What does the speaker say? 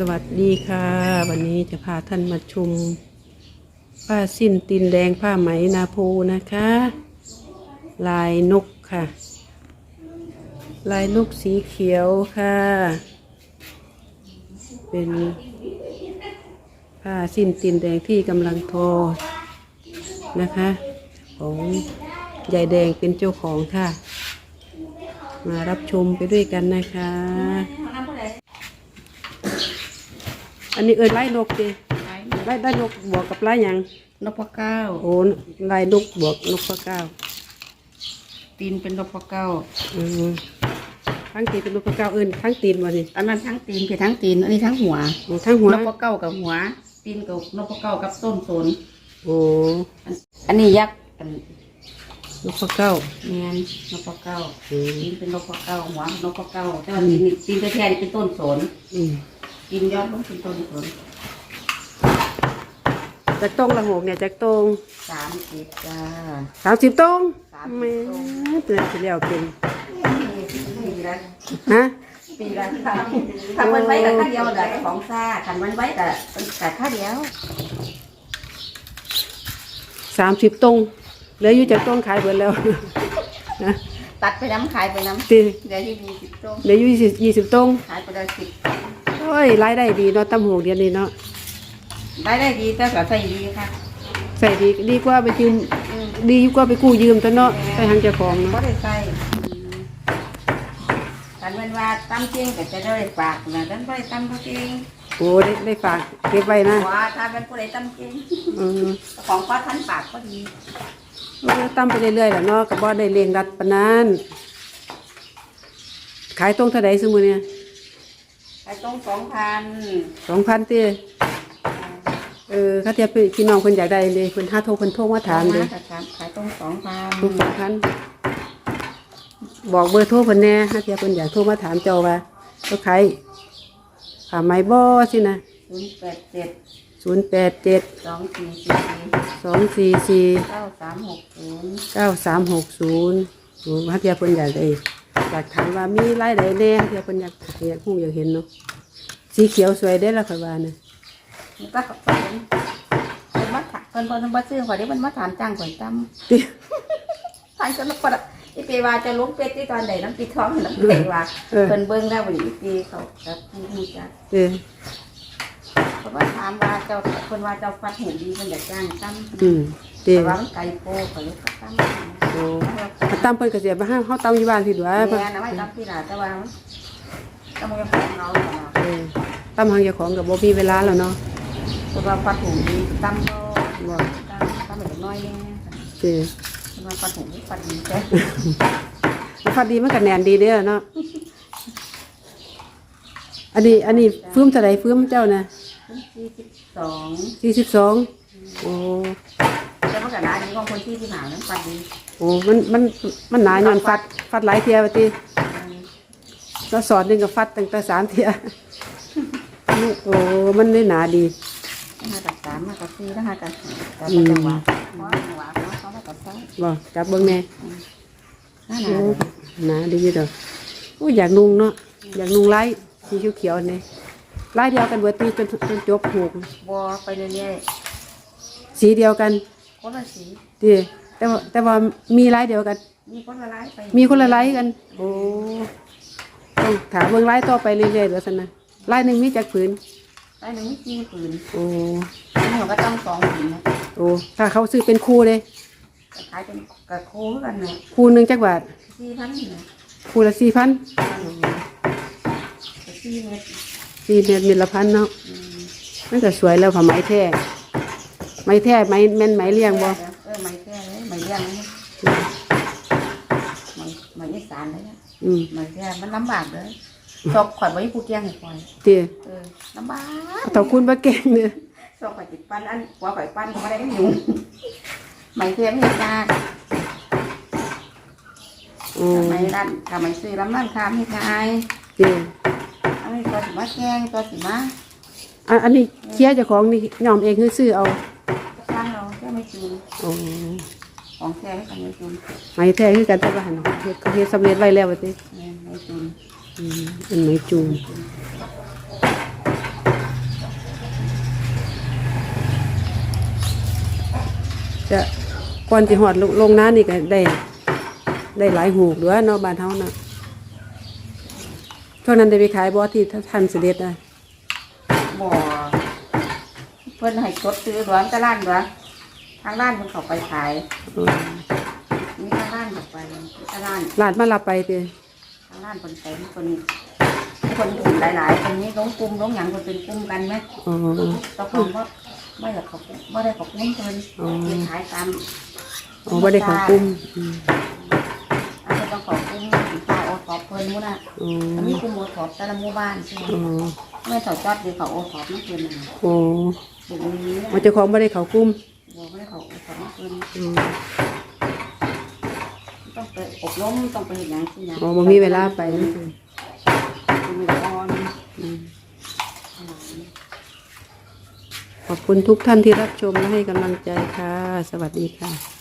สวัสดีค่ะ วันนี้จะพาท่านมาชมผ้าสิ้นตีนแดงผ้าไหมนาโพนะคะ ลายนกค่ะ ลายนกสีเขียวค่ะ เป็นผ้าสิ้นตีนแดงที่กำลังทอนะคะ ของยายแดงเป็นเจ้าของค่ะ มารับชมไปด้วยกันนะคะ อันนี้เอินไล่นกดิไล่ได้นกบวกกับไล่หยังนพเก้าโอ้ไล่นกบวกนกพระเก้าตีนเป็นนพเก้าอืมทั้งตีนเป็นนกพระเก้าเอินทั้งตีนวันนี้อันนั้นทั้งตีนคือทั้งตีนอันนี้ทั้งหัวทั้งหัวนพเก้ากับหัว ตีนกับนพเก้ากับต้นสนโอ้อันอันนี้ยักษ์อันนกพระเก้าเนียนนพเก้าอืมตีนเป็นนพเก้าหัวนพเก้าแต่ว่าตีนนี่ตีนแท้ๆนี่เป็นต้นสนอืม ตีนยอดต้องเป็นต้นสนจากตรงละหกเนี่ยจากตรงสามสิบจ้า สามสิบตรงสามสิบแม่ตรงเตือนสิแล้วเป็นปีละฮะปีละครั้งทำมันไว้กับข้าเดียวเหรอเจ้าของซ่าทำมันไว้กับกับข้าเดียวสามสิบตรงเหลืออยู่จากตรงขายเบิดแล้วนะตัดไปน้ำขายไปน้ตีำเดี๋ยวที่มีสิบต้นเหลืออยู่ยี่สิบยี่สิบตรงขายไปได้สิบโอ้ยรายได้ดีเนาะตำหกเดียวนี้เนาะได้ได้ดีแต่ก็ใส่ดีค่ะใส่ดีดีกว่าไปยืมอืมดีกว่าไปกู้ยืมตัวเนาะไปทางเจ้าของก็เนาะได้ใส่กันเป็นว่าตั้มเก่งก็จะได้ฝากนะดันไปตั้มเขาเก่งโอ้ได้ได้ฝากเก็บไว้นะว่าถ้าเป็นผู้ใดตั้มเก่งเออของป้าทันปากก็ดีเออตั้มไปเรื่อยๆแหละเนาะก็บ่ได้เลี้ยงรัดปานนั้นขายตรงเท่าใดซุมื้อเนี่ย ไอ้ต้องสองพัน2,000ติเออถ้าเทียบไปพี่น้องเพิ่นอยากได้เลยเพิ่นหาโทรเพิ่นโทรมาถามเด้ขายต้องสองพันทุก2,000บอกเบอร์โทรเพิ่นแหน่ถ้าเทียบเพิ่นอยากโทรมาถามเจ้าว่าเขาขายผ้าไหมบ่สินะศูนย์แปดเจ็ด087สองสี่สี่244เก้าสามหกศูนย์เก้าสามหกศูนย์ฮัทยาเพิ่นอยากได้ อยากถามว่ามีรายได้แน่ฮัทยาเพิ่นอยากอยากฮู้อยากเห็นเนาะสีเขียวสวยได้อละค่ะว่านะมันก็เป็นเป็นมาถามเพิ่นเพิ่นมาซื้อข่อยได้มันมาถามจ้างข่อยตั้มติทานจะลบปะอีปีว่าจะลุกเป็ดที่ตอนไหนน้ำปีท้องน้ำเป็ดว่าเพิ่นเบิ่งแล้ววันนี้อีปีเขากับผู้รู้จักเออ เพราะว่าถามว่าเจ้าเพิ่นว่าเจ้าฟัดเห็นดีเพิ่นอยากจ้างตั้มอืมติแต่ว่ามันไกลโพก็เลยก็ตั้มโอ้ถ้าตามเพิ่นก็สิมาให้เฮาตามอยู่บ้านพี่ด้วยเพิ่นเนี่ยนะไม่ตั้มที่หลาแต่ว่าต้องมาของเราเนาะเออตามหางเจ้าของก็บ่มีเวลาแล้วเนาะเพราะว่าฟัดหูดีตั้มก็บ่ตั้มตั้มแบบน้อยเนี่ยติเพราะว่าฟัดหูฟัดดีจ้ะฟัดดีมันก็แน่นดีเด้อเนาะอันนี้อันนี้ฟื้มเท่าใดฟื้มเจ้านะ สี่สิบสอง42โอ้แต่ว่ากับร้านนี้ของคนที่ที่หนาวนั้นฟัดดีโอ้มันมันมันหนาย้อนฟัดฟัดหลายเที่ยว่าติเราสอนหนึ่งกับฟัดตั้งแต่สามเทียนี่โอ้มันได้หนาดีห้ากับสามห้ากับสี่แล้วห้ากับห้าแต่ว่าจังหวะเพราะจังหวะเขาเขากับสองบ่จับเบิ้งแน่ห้าหโอ้นาหนาดีอยู่เด้อโอ้อยากนุ่งเนาะอยากนุ่งไล่สีเขียวๆนี่ไล่เดียวกันเบิดตีจนจนจบผูกบัวไปเรื่อยสีเดียวกันๆคนละสีตีแต่ว่าแต่ว่ามีไล่เดียวกัน มีคนละลายไปมีคนละไล่กัน โอ้ต้องถามเบิ้งไล่ต่อไปเรื่อยๆเดี๋ยวสันนะไล่หนึ่งมีจากผืน ลายหนึ่งมีสี่ผืนโอ้ อันนี้ก็ต้องสองผืนนะโอ้ ถ้าเขาซื้อเป็นคู่เลยขายเป็นกระโค้กันเนี่ยคู่หนึ่งจักบาท สี่พันเนี่ยคู่ละสี่พันสี่เมตรสี่เมต รเมตรละพันเนาะอืมมันก็สวยแล้วผ้าไหมแท้ไหมแท้ไหมแม่นไหมเลี้ยงบ่เออไม่แค่เลยไม่เลี้ยงเลยไม่ไม่อีสานเลยนะอืมไม่แค่มันลำบากเลยชอบข่อยไว้ผู้เกี้ยงให้ข่อยเตี้ยเออลำบากถ้าคุณบ่เก่งเด้อชอบข่อยจิตปั้นอันหัวข่อยปั้นก็ไม่ได้ไม่ยุ่งไม่แค่ไม่ยากอืมทำไมร้านทำไมซื้อลำนั่นคามให้ขายเตี้ยอั นี่ตัวสิมาแกงตัวสิมาอันนี้เคี้ยจ้าของนี่ยอมเองคือซื้อเอาสร้างเราก็ไม่จูนอ๋ของแท้ให้กันไม่จูนไม่แท้ให้กันแต่ว่าหันเฮ็เขาเฮ็ดสำเร็จไว้แล้วว่าติแไม่จูนอืมอันไม่จูนจะก่อนจะหอดลงน้านี่ก็ได้ ได้หลายหูด้วยเนาะบ้านเท่าน่ะ ช่วงนั้นได้ไปขายบ่ที่ท่านเสด็จอะบ่เพิ่นให้กดซื้อหลวงตะล้านหลวงทางร้านเพิ่นเข้าไปขายอืมมีทางร้านเข้าไปทางร้านหลานมารับไปติทางร้านเพิ่นเต็มเพิ่นคนกลุ่มหลายๆคนนี้ลงกลุ่มลงหยังเพิ่นเป็นกลุ่มกันไหมอ๋อ ตะคนว่าไม่อยากขอบคุณไม่ได้ขอบคุณเพิ่นอ๋อ เพิ่นขายตามอ๋อบ่ได้ของกลุ่มอืมอันนี้ต้องขอบคุณ สินค้าโอท็อปเพิ่นมื้อน่ะอ๋ออันนี้กลุ่มโอท็อปแต่ละหมู่บ้านใช่ไหมอ๋อไม่ถอดจอดดีเขาโอท็อปนั่นเพิ่นน่ะโอ้บุกนี้มันเจ้าของบ่ได้เข้ากลุ่มบอกไม่ได้เขาโอท็อปนั่นเพิ่นอืมต้องไปอบรมต้องไปเฮ็ดหยังสินะอ๋อบ่มีเวลาไปนั่นเองมีเวลาอ่อนอืมขอบคุณทุกท่านที่รับชมและให้กำลังใจค่ะ สวัสดีค่ะ